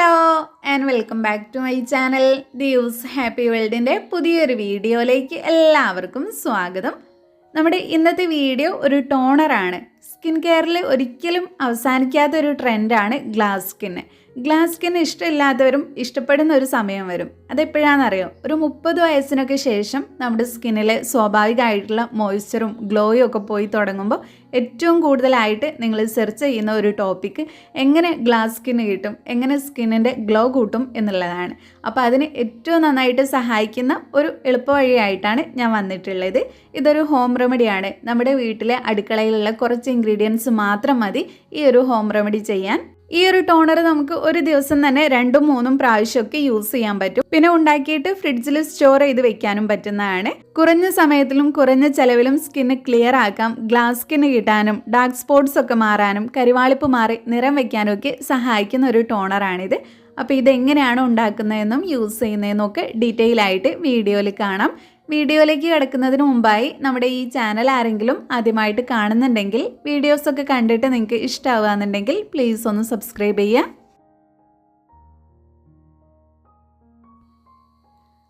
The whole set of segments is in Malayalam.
Hello and welcome back to my channel divas happy വേൾഡിന്റെ പുതിയൊരു വീഡിയോയിലേക്ക് എല്ലാവർക്കും സ്വാഗതം. നമ്മുടെ ഇന്നത്തെ വീഡിയോ ഒരു ടോണറാണ് സ്കിൻ കെയറിൽ ഒരിക്കലും അവസാനിക്കാത്ത ഒരു ട്രെൻഡാണ് ഗ്ലാസ് സ്കിന്ന് ഗ്ലാസ് സ്കിൻ ഇഷ്ടമില്ലാത്തവരും ഇഷ്ടപ്പെടുന്ന ഒരു സമയം വരും. അതെപ്പോഴാണെന്നറിയോ? ഒരു മുപ്പത് വയസ്സിനൊക്കെ ശേഷം നമ്മുടെ സ്കിന്നിലെ സ്വാഭാവികമായിട്ടുള്ള മോയ്സ്ചറും ഗ്ലോയും ഒക്കെ പോയി തുടങ്ങുമ്പോൾ ഏറ്റവും കൂടുതലായിട്ട് നിങ്ങൾ സെർച്ച് ചെയ്യുന്ന ഒരു ടോപ്പിക്ക് എങ്ങനെ ഗ്ലാസ് സ്കിന്ന് കിട്ടും എങ്ങനെ സ്കിന്നിന്റെ ഗ്ലോ കൂട്ടും എന്നുള്ളതാണ്. അപ്പോൾ അതിന് ഏറ്റവും നന്നായിട്ട് സഹായിക്കുന്ന ഒരു എളുപ്പവഴിയായിട്ടാണ് ഞാൻ വന്നിട്ടുള്ളത്. ഇതൊരു ഹോം റെമഡിയാണ്. നമ്മുടെ വീട്ടിലെ അടുക്കളയിലുള്ള കുറച്ച് ഇൻഗ്രീഡിയൻസ് മാത്രം മതി ഈ ഒരു ഹോം റെമഡി ചെയ്യാൻ. ഈ ഒരു ടോണർ നമുക്ക് ഒരു ദിവസം തന്നെ രണ്ടും മൂന്നും പ്രാവശ്യമൊക്കെ യൂസ് ചെയ്യാൻ പറ്റും. പിന്നെ ഉണ്ടാക്കിയിട്ട് ഫ്രിഡ്ജിൽ സ്റ്റോർ ചെയ്ത് വെക്കാനും പറ്റുന്നതാണ്. കുറഞ്ഞ സമയത്തിലും കുറഞ്ഞ ചെലവിലും സ്കിന്ന് ക്ലിയർ ആക്കാം. ഗ്ലാസ് സ്കിന്ന് കിട്ടാനും ഡാർക്ക് സ്പോട്ട്സ് ഒക്കെ മാറാനും കരിവാളിപ്പ് മാറി നിറം വെക്കാനും ഒക്കെ സഹായിക്കുന്ന ഒരു ടോണറാണിത് അപ്പോൾ ഇതെങ്ങനെയാണ് ഉണ്ടാക്കുന്നതെന്നും യൂസ് ചെയ്യുന്നതെന്നും ഒക്കെ ഡീറ്റെയിൽ ആയിട്ട് വീഡിയോയിൽ കാണാം. വീഡിയോയിലേക്ക് കിടക്കുന്നതിന് മുമ്പായി നമ്മുടെ ഈ ചാനൽ ആരെങ്കിലും ആദ്യമായിട്ട് കാണുന്നുണ്ടെങ്കിൽ വീഡിയോസൊക്കെ കണ്ടിട്ട് നിങ്ങൾക്ക് ഇഷ്ടമാവുകയെന്നുണ്ടെങ്കിൽ പ്ലീസ് ഒന്ന് സബ്സ്ക്രൈബ് ചെയ്യുക.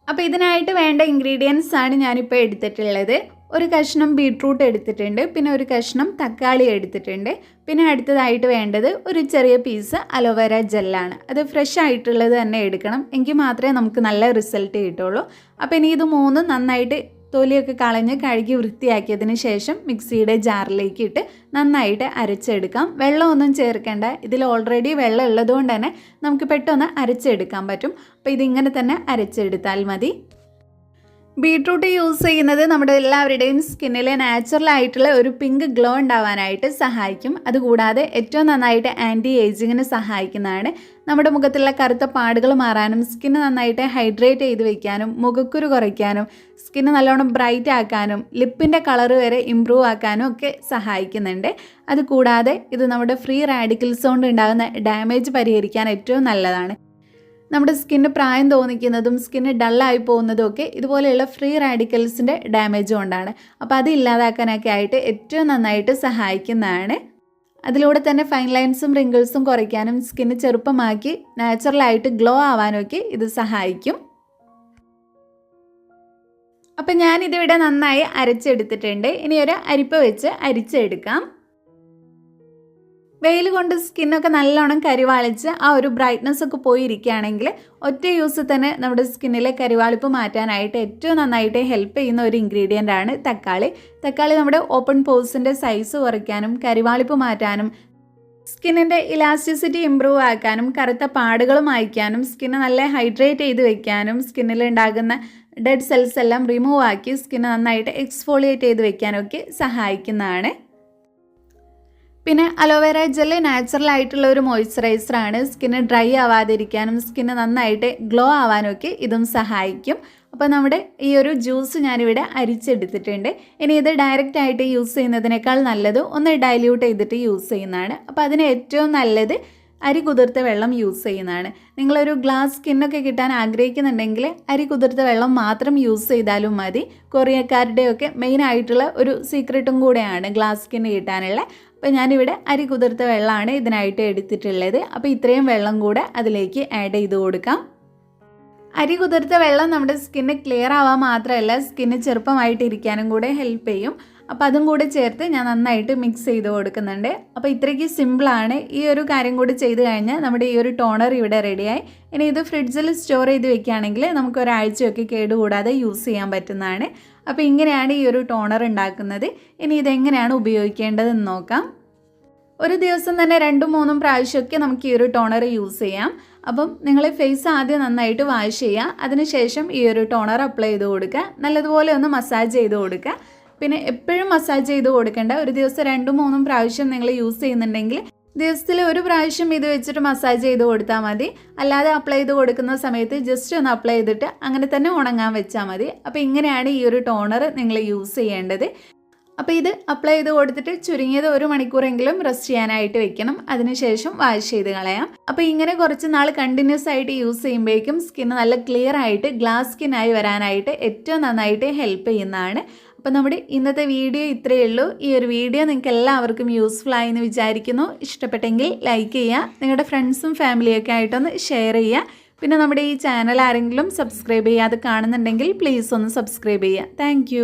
അപ്പോൾ ഇതിനായിട്ട് വേണ്ട ഇൻഗ്രീഡിയൻസ് ആണ് ഞാനിപ്പോൾ എടുത്തിട്ടുള്ളത്. ഒരു കഷ്ണം ബീട്രൂട്ട് എടുത്തിട്ടുണ്ട് പിന്നെ ഒരു കഷ്ണം തക്കാളി എടുത്തിട്ടുണ്ട്. പിന്നെ അടുത്തതായിട്ട് വേണ്ടത് ഒരു ചെറിയ പീസ് അലോവേര ജെല്ലാണ്. അത് ഫ്രഷ് ആയിട്ടുള്ളത് തന്നെ എടുക്കണം. എങ്കിൽ മാത്രമേ നമുക്ക് നല്ല റിസൾട്ട് കിട്ടുള്ളൂ. അപ്പോൾ ഇനി ഇത് മൂന്ന് നന്നായിട്ട് തൊലിയൊക്കെ കളഞ്ഞ് കഴുകി വൃത്തിയാക്കിയതിന് ശേഷം മിക്സിയുടെ ജാറിലേക്ക് ഇട്ട് നന്നായിട്ട് അരച്ചെടുക്കാം. വെള്ളമൊന്നും ചേർക്കേണ്ട. ഇതിൽ ഓൾറെഡി വെള്ളം ഉള്ളതുകൊണ്ട് തന്നെ നമുക്ക് പെട്ടെന്ന് അരച്ചെടുക്കാൻ പറ്റും. അപ്പോൾ ഇതിങ്ങനെ തന്നെ അരച്ചെടുത്താൽ മതി. ബീട്രൂട്ട് യൂസ് ചെയ്യുന്നത് നമ്മുടെ എല്ലാവരുടെയും സ്കിന്നിലെ നാച്ചുറൽ ആയിട്ടുള്ള ഒരു പിങ്ക് ഗ്ലോ ഉണ്ടാവാനായിട്ട് സഹായിക്കും. അതുകൂടാതെ ഏറ്റവും നന്നായിട്ട് ആന്റി ഏജിങ്ങിന് സഹായിക്കുന്നതാണ്. നമ്മുടെ മുഖത്തുള്ള കറുത്ത പാടുകൾ മാറാനും സ്കിന്ന് നന്നായിട്ട് ഹൈഡ്രേറ്റ് ചെയ്ത് വെക്കാനും മുഖക്കുരു കുറയ്ക്കാനും സ്കിന്ന് നല്ലോണം ബ്രൈറ്റ് ആക്കാനും ലിപ്പിന്റെ കളർ വരെ ഇമ്പ്രൂവ് ആക്കാനും ഒക്കെ സഹായിക്കുന്നുണ്ട്. അതുകൂടാതെ ഇത് നമ്മുടെ ഫ്രീ റാഡിക്കൽസ് കൊണ്ട് ഉണ്ടാകുന്ന ഡാമേജ് പരിഹരിക്കാൻ ഏറ്റവും നല്ലതാണ്. നമ്മുടെ സ്കിന്ന് പ്രായം തോന്നിക്കുന്നതും സ്കിന്ന് ഡള്ളായി പോകുന്നതും ഒക്കെ ഇതുപോലെയുള്ള ഫ്രീ റാഡിക്കൽസിന്റെ ഡാമേജ് കൊണ്ടാണ്. അപ്പോൾ അത് ഇല്ലാതാക്കാനൊക്കെ ആയിട്ട് ഏറ്റവും നന്നായിട്ട് സഹായിക്കുന്നതാണ്. അതിലൂടെ തന്നെ ഫൈൻ ലൈൻസും റിങ്കിൾസും കുറയ്ക്കാനും സ്കിന്ന് ചെറുപ്പമാക്കി നാച്ചുറലായിട്ട് ഗ്ലോ ആവാനൊക്കെ ഇത് സഹായിക്കും. അപ്പം ഞാനിതിവിടെ നന്നായി അരച്ചെടുത്തിട്ടുണ്ട്. ഇനി ഒരു അരിപ്പ വെച്ച് അരിച്ചെടുക്കാം. വെയിൽ കൊണ്ട് സ്കിന്നൊക്കെ നല്ലോണം കരിവാളിച്ച് ആ ഒരു ബ്രൈറ്റ്നസ് ഒക്കെ പോയിരിക്കുകയാണെങ്കിൽ ഒറ്റ യൂസ് തന്നെ നമ്മുടെ സ്കിന്നിലെ കരിവാളിപ്പ് മാറ്റാനായിട്ട് ഏറ്റവും നന്നായിട്ട് ഹെൽപ്പ് ചെയ്യുന്ന ഒരു ഇൻഗ്രീഡിയന്റ് ആണ് തക്കാളി. തക്കാളി നമ്മുടെ ഓപ്പൺ പോസിന്റെ സൈസ് കുറയ്ക്കാനും കരിവാളിപ്പ് മാറ്റാനും സ്കിന്നിന്റെ ഇലാസ്റ്റിസിറ്റി ഇമ്പ്രൂവ് ആക്കാനും കറുത്ത പാടുകൾ മായ്ക്കാനും സ്കിന്ന് നല്ല ഹൈഡ്രേറ്റ് ചെയ്ത് വെക്കാനും സ്കിന്നിൽ ഉണ്ടാകുന്ന ഡെഡ് സെൽസ് എല്ലാം റിമൂവ് ആക്കി സ്കിന്ന് നന്നായിട്ട് എക്സ്ഫോളിയേറ്റ് ചെയ്ത് വെക്കാനൊക്കെ സഹായിക്കുന്നതാണ്. പിന്നെ അലോവേര ജെല്ല് നാച്ചുറൽ ആയിട്ടുള്ള ഒരു മോയ്സ്ചറൈസർ ആണ്. സ്കിന്ന് ഡ്രൈ ആവാതിരിക്കാനും സ്കിന്ന് നന്നായിട്ട് ഗ്ലോ ആവാനൊക്കെ ഇതും സഹായിക്കും. അപ്പോൾ നമ്മുടെ ഈ ഒരു ജ്യൂസ് ഞാനിവിടെ അരിച്ചെടുത്തിട്ടുണ്ട്. ഇനി ഇത് ഡയറക്റ്റ് ആയിട്ട് യൂസ് ചെയ്യുന്നതിനേക്കാൾ നല്ലത് ഒന്ന് ഡൈല്യൂട്ട് ചെയ്തിട്ട് യൂസ് ചെയ്യുന്നതാണ്. അപ്പോൾ അതിന് ഏറ്റവും നല്ലത് അരി കുതിർത്ത വെള്ളം യൂസ് ചെയ്യുന്നതാണ്. നിങ്ങളൊരു ഗ്ലാസ് സ്കിന്നൊക്കെ കിട്ടാൻ ആഗ്രഹിക്കുന്നുണ്ടെങ്കിൽ അരി കുതിർത്ത വെള്ളം മാത്രം യൂസ് ചെയ്താലും മതി. കൊറിയക്കാരുടെയൊക്കെ മെയിൻ ആയിട്ടുള്ള ഒരു സീക്രട്ടും കൂടെയാണ് ഗ്ലാസ് സ്കിന്ന് കിട്ടാനുള്ള. അപ്പോൾ ഞാനിവിടെ അരി കുതിർത്ത വെള്ളമാണ് ഇതിനായിട്ട് എടുത്തിട്ടുള്ളത്. അപ്പോൾ ഇത്രയും വെള്ളം കൂടെ അതിലേക്ക് ആഡ് ചെയ്ത് കൊടുക്കാം. അരി കുതിർത്ത വെള്ളം നമ്മുടെ സ്കിന്ന് ക്ലിയർ ആവാൻ മാത്രമല്ല സ്കിന്ന് ചെറുപ്പമായിട്ട് ഇരിക്കാനും കൂടെ ഹെൽപ്പ് ചെയ്യും. അപ്പോൾ അതും കൂടെ ചേർത്ത് ഞാൻ നന്നായിട്ട് മിക്സ് ചെയ്ത് കൊടുക്കുന്നുണ്ട്. അപ്പോൾ ഇത്രയ്ക്ക് സിമ്പിളാണ് ഈ ഒരു കാര്യം കൂടി ചെയ്ത് കഴിഞ്ഞാൽ നമ്മുടെ ഈ ഒരു ടോണർ ഇവിടെ റെഡിയായി ഇനി ഇത് ഫ്രിഡ്ജിൽ സ്റ്റോർ ചെയ്ത് വെക്കുകയാണെങ്കിൽ നമുക്ക് ഒരാഴ്ചയൊക്കെ കേടുകൂടാതെ യൂസ് ചെയ്യാൻ പറ്റുന്നതാണ്. അപ്പോൾ ഇങ്ങനെയാണ് ഈ ഒരു ടോണർ ഉണ്ടാക്കുന്നത്. ഇനി ഇതെങ്ങനെയാണ് ഉപയോഗിക്കേണ്ടതെന്ന് നോക്കാം. ഒരു ദിവസം തന്നെ രണ്ടും മൂന്നും പ്രാവശ്യമൊക്കെ നമുക്ക് ഈ ഒരു ടോണർ യൂസ് ചെയ്യാം. അപ്പം നിങ്ങൾ ഫേസ് ആദ്യം നന്നായിട്ട് വാഷ് ചെയ്യുക. അതിനുശേഷം ഈ ഒരു ടോണർ അപ്ലൈ ചെയ്ത് കൊടുക്കുക. നല്ലതുപോലെ ഒന്ന് മസാജ് ചെയ്ത് കൊടുക്കുക. പിന്നെ എപ്പോഴും മസാജ് ചെയ്ത് കൊടുക്കേണ്ട. ഒരു ദിവസം രണ്ടും മൂന്നും പ്രാവശ്യം നിങ്ങൾ യൂസ് ചെയ്യുന്നുണ്ടെങ്കിൽ ദിവസത്തിൽ ഒരു പ്രാവശ്യം ഇത് വെച്ചിട്ട് മസാജ് ചെയ്ത് കൊടുത്താൽ മതി. അല്ലാതെ അപ്ലൈ ചെയ്ത് കൊടുക്കുന്ന സമയത്ത് ജസ്റ്റ് ഒന്ന് അപ്ലൈ ചെയ്തിട്ട് അങ്ങനെ തന്നെ ഉണങ്ങാൻ വെച്ചാൽ മതി. അപ്പോൾ ഇങ്ങനെയാണ് ഈ ഒരു ടോണർ നിങ്ങൾ യൂസ് ചെയ്യേണ്ടത്. അപ്പോൾ ഇത് അപ്ലൈ ചെയ്ത് കൊടുത്തിട്ട് ചുരുങ്ങിയത് ഒരു മണിക്കൂറെങ്കിലും റെസ്റ്റ് ചെയ്യാനായിട്ട് വെക്കണം. അതിനുശേഷം വാഷ് ചെയ്ത് കളയാം. അപ്പോൾ ഇങ്ങനെ കുറച്ച് നാൾ കണ്ടിന്യൂസ് ആയിട്ട് യൂസ് ചെയ്യുമ്പോഴേക്കും സ്കിൻ നല്ല ക്ലിയർ ആയിട്ട് ഗ്ലാസ് സ്കിൻ ആയി വരാനായിട്ട് ഏറ്റവും നന്നായിട്ട് ഹെൽപ്പ് ചെയ്യുന്നതാണ്. അപ്പോൾ നമ്മുടെ ഇന്നത്തെ വീഡിയോ ഇത്രയേ ഉള്ളൂ. ഈ ഒരു വീഡിയോ നിങ്ങൾക്ക് എല്ലാവർക്കും യൂസ്ഫുൾ ആയി എന്ന് വിചാരിക്കുന്നു. ഇഷ്ടപ്പെട്ടെങ്കിൽ ലൈക്ക് ചെയ്യുക. നിങ്ങളുടെ ഫ്രണ്ട്സും ഫാമിലിയൊക്കെ ആയിട്ടൊന്ന് ഷെയർ ചെയ്യുക. പിന്നെ നമ്മുടെ ഈ ചാനൽ ആരെങ്കിലും സബ്സ്ക്രൈബ് ചെയ്യാതെ കാണുന്നുണ്ടെങ്കിൽ പ്ലീസ് ഒന്ന് സബ്സ്ക്രൈബ് ചെയ്യുക. താങ്ക്